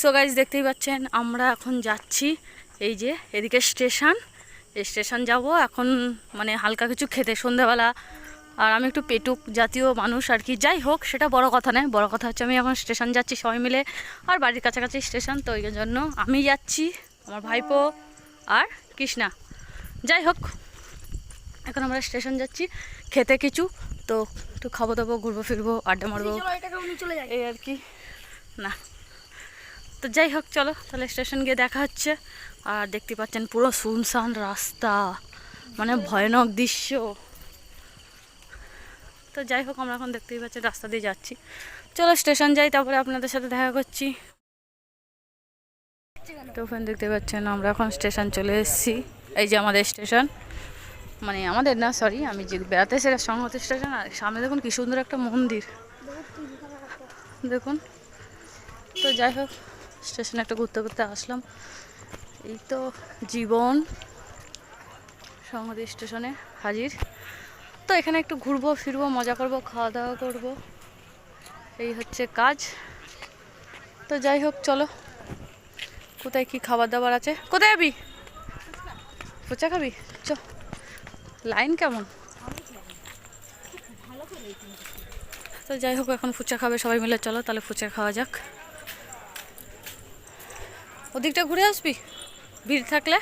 So guys দেখতেই পাচ্ছেন আমরা এখন যাচ্ছি এই যে এদিকে স্টেশন। স্টেশন যাব এখন মানে হালকা কিছু খেতে সন্ধেবেলা আর আমি একটু পেটুক জাতীয় মানুষ আর কি। যাই হোক সেটা বড় কথা নয়। বড় কথা হচ্ছে আমি এখন স্টেশন যাচ্ছি সবাই মিলে। আর বাড়ির কাছাকাছি স্টেশন তো ওই জন্য আমি যাচ্ছি আমার ভাইপো আর কৃষ্ণা। যাই হোক এখন আমরা স্টেশন যাচ্ছি খেতে কিছু। তো একটু খাব দাবো ঘুরবো ফিরবো আড্ডা মারবো। এই আর কি। না। তো যাই হোক, চলো, তাহলে স্টেশন গিয়ে দেখা হচ্ছে। আর দেখতে পাচ্ছেন পুরো শুনশান রাস্তা। মানে ভয়ানক দৃশ্য। তো যাই হোক, আমরা এখন দেখতেই পাচ্ছি রাস্তা দিয়ে যাচ্ছি। চলো স্টেশন যাই, তারপরে আপনাদের সাথে দেখা করছি। তো ওখানে দেখতে পাচ্ছেন, আমরা এখন স্টেশন চলে এসেছি। এই যে আমাদের স্টেশন। মানে আমাদের না সরি আমি যে বেড়াতে সেটা সংহতি স্টেশন, আর সামনে দেখুন কি সুন্দর একটা মন্দির। দেখুন। তো যাই হোক, স্টেশনে একটা ঘুরতে ঘুরতে আসলাম। এই তো জীবন সংহতি স্টেশনে হাজির। তো এখানে একটু ঘুরবো, ফিরবো, মজা করব, খাওয়া দাওয়া করব। এই হচ্ছে কাজ। তো যাই হোক, চলো। কোথায় কি খাবার দাবার আছে? কোথায় যাবি ফুচা খাবি? চ। লাইন কেমন? তো যাই হোক, এখন ফুচা খাবে সবাই মিলে, চলো তাহলে ফুচা খাওয়া যাক। ওদিকটা ঘুরে আসবি? ভিড় থাকলে?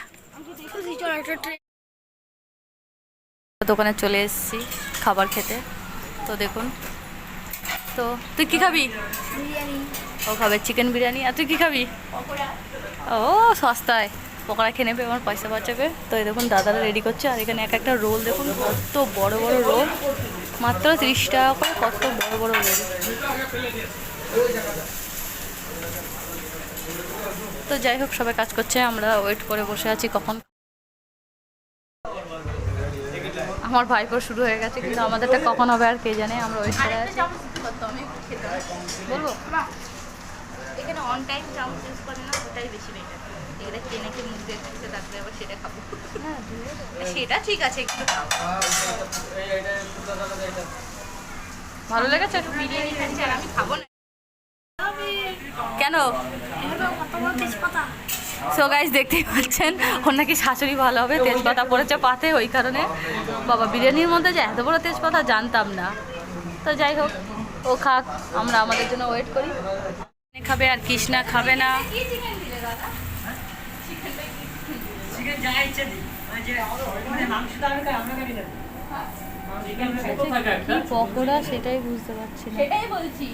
দোকানে চলে এসেছি খাবার খেতে। তো দেখুন। তো তুই কি খাবি? ও খাবে চিকেন বিরিয়ানি। আর তুই কি খাবি? ও সস্তায়। পকোড়া খেয়ে নেবে আমার পয়সা বাঁচাবে। তো এই দেখুন দাদারা রেডি করছে। আর এখানে এক একটা রোল দেখুন কত বড় বড় রোল। মাত্র তিরিশ টাকা করে কত বড় বড় রোল। তো যাই হোক সবাই কাজ করছে আমরা ওয়েট করে বসে আছি কখন। আমার ভাইপোর শুরু হয়ে গেছে কিন্তু আমাদেরটা কখন হবে আর কে জানে আমরা ওয়েট করে আছি। বলব? এখানে অন টাইম চামচ ইউজ করে না ওটাই বেশি বেটার এগুলো কিনে কি মুখ দেখতে তারপরে আবার সেটা খাব। সেটা ঠিক আছে একটু খাও ভালো লেগেছে? বিরিয়ানি খাচ্ছি আর আমি খাব না। কেন? কত সো গাইজ দেখতেই পাচ্ছেন ওর নাকি শাশুড়ি ভালো হবে তেজপাতা পড়েছে পাতে ওই কারণে বাবা বিরিয়ানির মধ্যে যে এত বড় তেজপাতা জানতাম না। তো যাই হোক ও খাক আমরা আমাদের জন্য ওয়েট করি। খাবে আর কৃষ্ণা খাবে না। কি পকোড়া সেটাই বুঝতে পারছি না। সেটাই বলছি।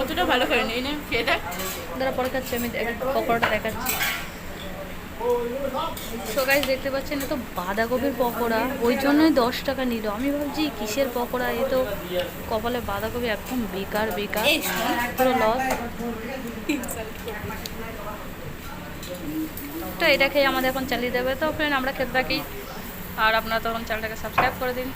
অতটা ভালো করে নেই না খেয়ে দেখ। দাঁড়া পরে খাচ্ছি আমি পকোড়াটা দেখাচ্ছি। সো গাইজ দেখতে পাচ্ছেন এ তো বাঁধাকপির পকোড়া ওই জন্যই দশ টাকা নিল। আমি ভাবছি কিসের পকোড়া এ তো? কপালে বাঁধাকপি একদম বেকার বেকার। পুরো লস তো এটা খেয়ে আমাদের এখন চালিয়ে দেবে। তো ফ্রেন্ড আমরা খেতে থাকি। আর আপনারা তখন চ্যানেলটাকে সাবস্ক্রাইব করে দিন।